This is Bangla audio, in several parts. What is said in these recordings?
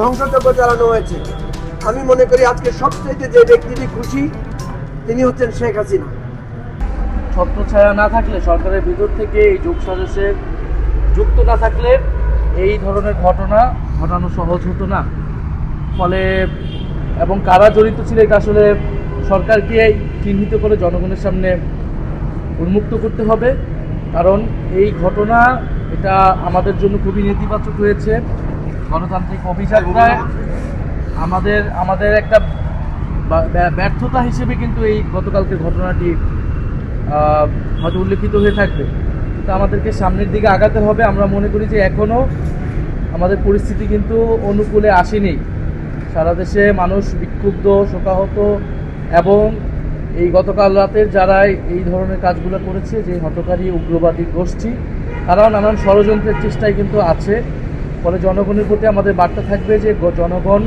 ধ্বংসযজ্ঞ চালানো হয়েছে। আমি মনে করি আজকে সবচেয়ে যে ব্যক্তিটি খুশি, তিনি হচ্ছেন শেখ হাসিনা। ছত্রছায়া না থাকলে, সরকারের ভিতর থেকে এই যোগ সাজসে যুক্ত না থাকলে এই ধরনের ঘটনা ঘটানো সহজ হতো না। ফলে এবং কারা জড়িত ছিল, এটা আসলে সরকারকে চিহ্নিত করে জনগণের সামনে উন্মুক্ত করতে হবে। কারণ এই ঘটনা, এটা আমাদের জন্য খুবই নেতিবাচক হয়েছে। গণতান্ত্রিক অভিযাত্রায় আমাদের আমাদের একটা ব্যর্থতা হিসেবে কিন্তু এই গতকালকের ঘটনাটি হয়তো উল্লেখিত হয়ে থাকবে। কিন্তু আমাদেরকে সামনের দিকে আগাতে হবে। আমরা মনে করি যে এখনও আমাদের পরিস্থিতি কিন্তু অনুকূলে আসেনি। সারা দেশে মানুষ বিক্ষুব্ধ, শোকাহত এবং এই গতকাল রাতের যারা এই ধরনের কাজগুলো করেছে, যে হতকারী উগ্রবাদী গোষ্ঠী, তারাও নানান ষড়যন্ত্রের চেষ্টায় কিন্তু আছে। ফলে জনগণের প্রতি আমাদের বার্তা থাকবে যে জনগণ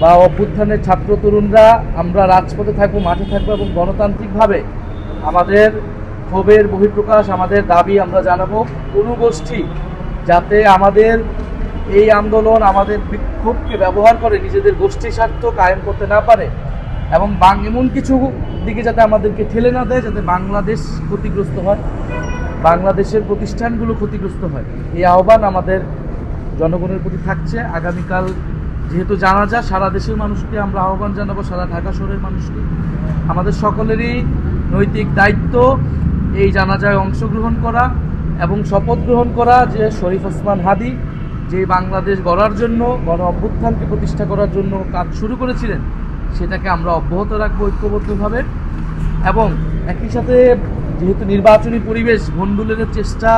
বা অভ্যুত্থানের ছাত্র তরুণরা আমরা রাজপথে থাকব, মাঠে থাকব এবং গণতান্ত্রিকভাবে আমাদের ক্ষোভের বহিঃপ্রকাশ, আমাদের দাবি আমরা জানাব। কোনো গোষ্ঠী যাতে আমাদের এই আন্দোলন, আমাদের বিক্ষোভকে ব্যবহার করে নিজেদের গোষ্ঠী স্বার্থ কায়েম করতে না পারে এবং বাং এমন কিছু দিকে যাতে আমাদেরকে ঠেলে না দেয় যাতে বাংলাদেশ ক্ষতিগ্রস্ত হয়, বাংলাদেশের প্রতিষ্ঠানগুলো ক্ষতিগ্রস্ত হয়। এই আহ্বান আমাদের জনগণের প্রতি থাকছে। আগামীকাল যেহেতু জানা যায় সারা দেশের মানুষকে আমরা আহ্বান জানাব, সারা ঢাকা শহরের মানুষকে। আমাদের সকলেরই নৈতিক দায়িত্ব এই জানাজায় অংশগ্রহণ করা এবং শপথ গ্রহণ করা যে শরীফ ওসমান হাদি, যে বাংলাদেশ গড়ার জন্য, গণ অভ্যুত্থানকে প্রতিষ্ঠা করার জন্য কাজ শুরু করেছিলেন, সেটাকে আমরা অব্যাহত রাখব ঐক্যবদ্ধভাবে। এবং একই সাথে যেহেতু নির্বাচনী পরিবেশ, ভণ্ডুলের চেষ্টা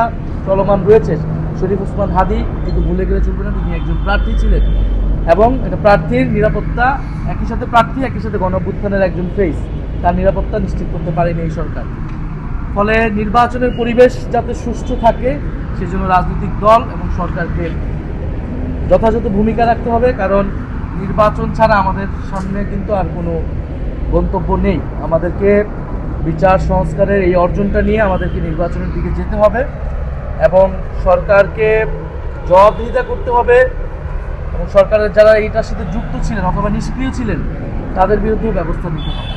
চলমান রয়েছে শরীফ ওসমান হাদি কিন্তু ভুলে গেলে চলবে না, তিনি একজন প্রার্থী ছিলেন। এবং এটা প্রার্থীর নিরাপত্তা, একই সাথে প্রার্থী, একই সাথে গণঅভ্যুত্থানের একজন ফেস তার নিরাপত্তা নিশ্চিত করতে পারেনি এই সরকার। ফলে নির্বাচনের পরিবেশ যাতে সুষ্ঠু থাকে, সেজন্য রাজনৈতিক দল এবং সরকারকে যথাযথ ভূমিকা রাখতে হবে, কারণ নির্বাচন ছাড়া আমাদের সামনে কিন্তু আর কোনো গন্তব্য নেই। আমাদেরকে বিচার, সংস্কারের এই অর্জনটা নিয়ে আমাদেরকে নির্বাচনের দিকে যেতে হবে। এবং সরকারকে জবাবদিহিতা করতে হবে এবং সরকারের যারা এইটার সাথে যুক্ত ছিলেন অথবা নিষ্ক্রিয় ছিলেন, তাদের বিরুদ্ধে ব্যবস্থা নিতে হবে।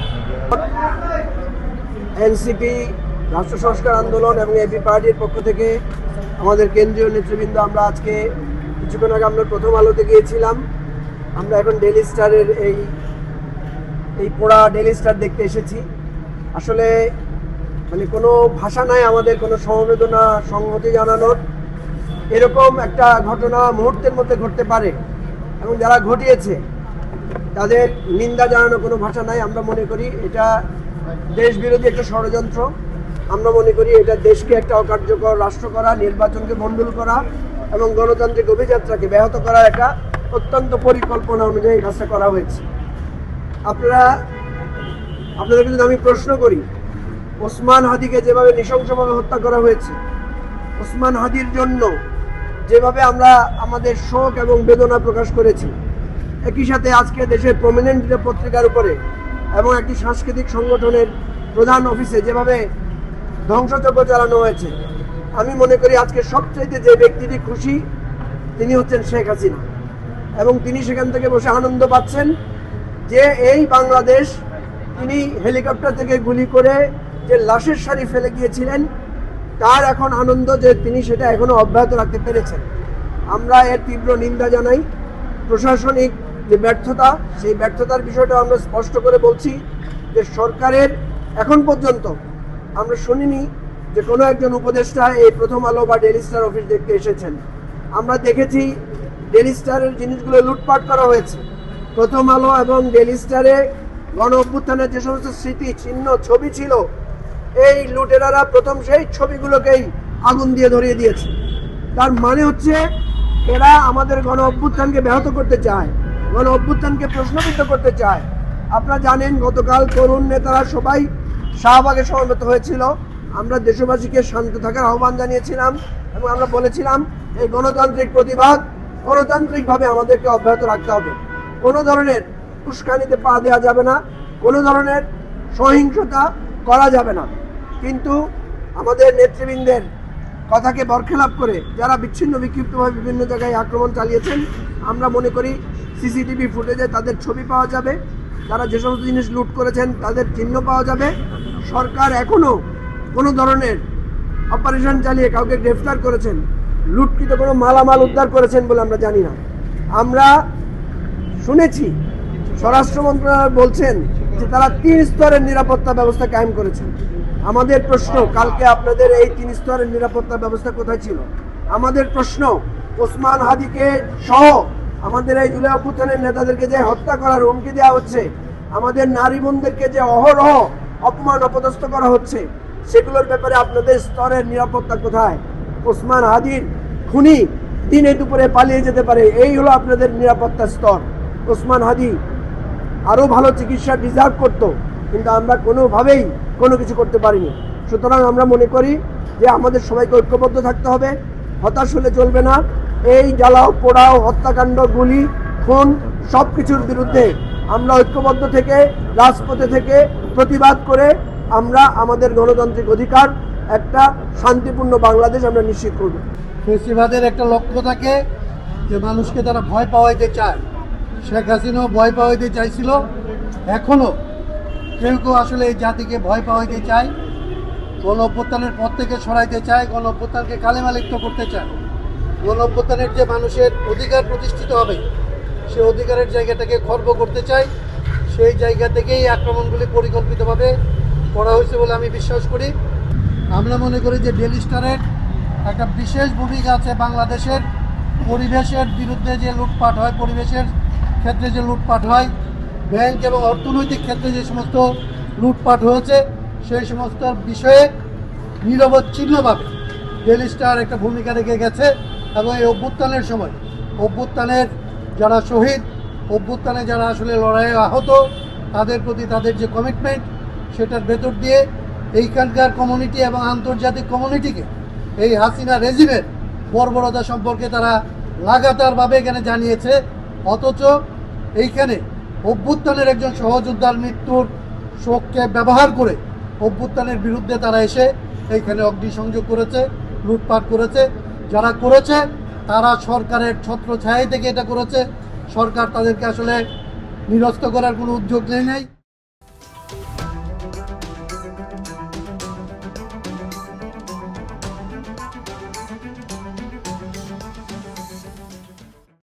এনসিপি, রাষ্ট্র সংস্কার আন্দোলন এবং এবি পার্টির পক্ষ থেকে আমাদের কেন্দ্রীয় নেতৃবৃন্দ, আমরা আজকে কিছুক্ষণ আগে আমরা প্রথম আলোতে গিয়েছিলাম। আমরা এখন ডেলি স্টারের এই এই পোড়া ডেলি স্টার দেখতে এসেছি। আসলে মানে কোনো ভাষা নাই আমাদের, কোনো সমবেদনা, সংহতি জানানোর। এরকম একটা ঘটনা মুহূর্তের মধ্যে ঘটতে পারে। এবং যারা ঘটিয়েছে, তাদের নিন্দা জানানো কোনো ভাষা নাই। আমরা মনে করি এটা দেশ বিরোধী একটা ষড়যন্ত্র। আমরা মনে করি এটা দেশকে একটা অকার্যকর রাষ্ট্র করা, নির্বাচনকে মণ্ডল করা এবং গণতান্ত্রিক অভিযাত্রাকে ব্যাহত করার একটা অত্যন্ত পরিকল্পনা অনুযায়ী কাজটা করা হয়েছে। আপনারা, আপনাদেরকে যদি আমি প্রশ্ন করি ওসমান হাদিকে যেভাবে নৃশংসভাবে হত্যা করা হয়েছে, ওসমান হাদির জন্য যেভাবে আমরা আমাদের শোক এবং বেদনা প্রকাশ করেছি, একই সাথে আজকে দেশের প্রমিনেন্ট পত্রিকার উপরে এবং একটি সাংস্কৃতিক সংগঠনের প্রধান অফিসে যেভাবে ধ্বংসযজ্ঞ চালানো হয়েছে, আমি মনে করি আজকে সবচাইতে যে ব্যক্তিটি খুশি, তিনি হচ্ছেন শেখ হাসিনা। এবং তিনি সেখান থেকে বসে আনন্দ পাচ্ছেন যে এই বাংলাদেশ তিনি হেলিকপ্টার থেকে গুলি করে যে লাশের সারি ফেলে গিয়েছিলেন, তার এখন আনন্দ যে তিনি সেটা এখনও অব্যাহত রাখতে পেরেছেন। আমরা এর তীব্র নিন্দা জানাই। প্রশাসনিক যে ব্যর্থতা, সেই ব্যর্থতার বিষয়টা আমরা স্পষ্ট করে বলছি যে সরকারের এখন পর্যন্ত আমরা শুনিনি যে কোনো একজন উপদেষ্টা এই প্রথম আলো বা ডেলি স্টার অফিস দেখতে এসেছেন। আমরা দেখেছি ডেলি স্টারের জিনিসগুলো লুটপাট করা হয়েছে। প্রথম আলো এবং ডেলি স্টারে গণ অভ্যুত্থানের যে সমস্ত স্মৃতি, চিহ্ন, ছবি ছিল এই লুটেরারা প্রথম সেই ছবিগুলোকেই আগুন দিয়ে ধরিয়ে দিয়েছে। তার মানে হচ্ছে, এরা আমাদের গণ অভ্যুত্থানকে ব্যাহত করতে চায়, গণ অভ্যুত্থানকে প্রশ্নবিদ্ধ করতে চায়। আপনারা জানেন, গতকাল তরুণ নেতারা সবাই শাহবাগে সমবেত হয়েছিল। আমরা দেশবাসীকে শান্ত থাকার আহ্বান জানিয়েছিলাম এবং আমরা বলেছিলাম, এই গণতান্ত্রিক প্রতিবাদ গণতান্ত্রিকভাবে আমাদেরকে অব্যাহত রাখতে হবে। কোনো ধরনের উস্কানিতে পা দেওয়া যাবে না, কোনো ধরনের সহিংসতা করা যাবে না। কিন্তু আমাদের নেতৃবৃন্দের কথাকে বরখেলাপ করে যারা বিচ্ছিন্ন বিক্ষিপ্তভাবে বিভিন্ন জায়গায় আক্রমণ চালিয়েছেন, আমরা মনে করি সিসিটিভি ফুটেজে তাদের ছবি পাওয়া যাবে, তারা যে সমস্ত জিনিস লুট করেছেন তাদের চিহ্ন পাওয়া যাবে। সরকার এখনও কোনো ধরনের অপারেশন চালিয়ে কাউকে গ্রেফতার করেছেন, লুটকৃত কোনো মালামাল উদ্ধার করেছেন বলে আমরা জানি না। আমরা শুনেছি, স্বরাষ্ট্র মন্ত্রণালয় বলছেন যে তারা তিন স্তরের নিরাপত্তা ব্যবস্থা কায়েম করেছেন। আমাদের প্রশ্ন, কালকে আপনাদের এই তিন স্তরের নিরাপত্তা ব্যবস্থা কোথায় ছিল? আমাদের প্রশ্ন, ওসমান হাদিকে সহ আমাদের এই জুলাই অভ্যুত্থানের নেতাদেরকে যে হত্যা করার হুমকি দেওয়া হচ্ছে, আমাদের নারী বোনদেরকে যে অহরহ অপমান অপদস্থ করা হচ্ছে, সেগুলোর ব্যাপারে আপনাদের স্তরের নিরাপত্তা কোথায়? ওসমান হাদির খুনি দিনে দুপুরে পালিয়ে যেতে পারে, এই হলো আপনাদের নিরাপত্তা স্তর। ওসমান হাদি আরও ভালো চিকিৎসা ডিজার্ভ করতো, কিন্তু আমরা কোনোভাবেই কোনো কিছু করতে পারিনি। সুতরাং আমরা মনে করি যে আমাদের সবাইকে ঐক্যবদ্ধ থাকতে হবে, হতাশ হলে চলবে না। এই জ্বালাও, পোড়াও, হত্যাকাণ্ড, গুলি, খুন সব কিছুর বিরুদ্ধে আমরা ঐক্যবদ্ধ থেকে, রাজপথে থেকে প্রতিবাদ করে আমরা আমাদের গণতান্ত্রিক অধিকার, একটা শান্তিপূর্ণ বাংলাদেশ আমরা নিশ্চিত করব। ফেসিবাদের একটা লক্ষ্য থাকে যে মানুষকে তারা ভয় পাওয়াইতে চায়। শেখ হাসিনাও ভয় পাওয়াইতে চাইছিল, এখনও কেউ কেউ আসলে এই জাতিকে ভয় পাওয়াইতে চায় গণ অভ্যুত্থানের পর থেকে সরাইতে চায় গণ অভ্যুত্থানকে কালেমালিপ্ত করতে চায়। গণ অভ্যুত্থানের যে মানুষের অধিকার প্রতিষ্ঠিত হবে, সে অধিকারের জায়গাটাকে খর্ব করতে চায়। সেই জায়গা থেকেই আক্রমণগুলি পরিকল্পিতভাবে করা হয়েছে বলে আমি বিশ্বাস করি। আমরা মনে করি যে ডেলি স্টারের একটা বিশেষ ভূমিকা আছে বাংলাদেশের পরিবেশের বিরুদ্ধে যে লুটপাট হয়, পরিবেশের ক্ষেত্রে যে লুটপাট হয় ব্যাংক এবং অর্থনৈতিক ক্ষেত্রে যে সমস্ত লুটপাট হয়েছে, সেই সমস্ত বিষয়ে নিরবচ্ছিন্নভাবে ডেলি স্টার একটা ভূমিকা রেখে গেছে এবং এই অভ্যুত্থানের সময়, অভ্যুত্থানের যারা শহীদ, অভ্যুত্থানে যারা আসলে লড়াইয়ে আহত, তাদের প্রতি তাদের যে কমিটমেন্ট সেটার ভেতর দিয়ে এইখানকার কমিউনিটি এবং আন্তর্জাতিক কমিউনিটিকে এই হাসিনা রেজিমের বর্বরতা সম্পর্কে তারা লাগাতারভাবে এখানে জানিয়েছে। অথচ এইখানে অভ্যুত্থানের একজন সহযোদ্ধার মৃত্যুর শোককে ব্যবহার করে অভ্যুত্থানের বিরুদ্ধে তারা এসে এইখানে অগ্নিসংযোগ করেছে, লুটপাট করেছে। যারা করেছে, তারা সরকারের ছত্র ছায়াই থেকে এটা করেছে। সরকার তাদেরকে আসলে নিরস্ত করার কোনো উদ্যোগ নেই নাই।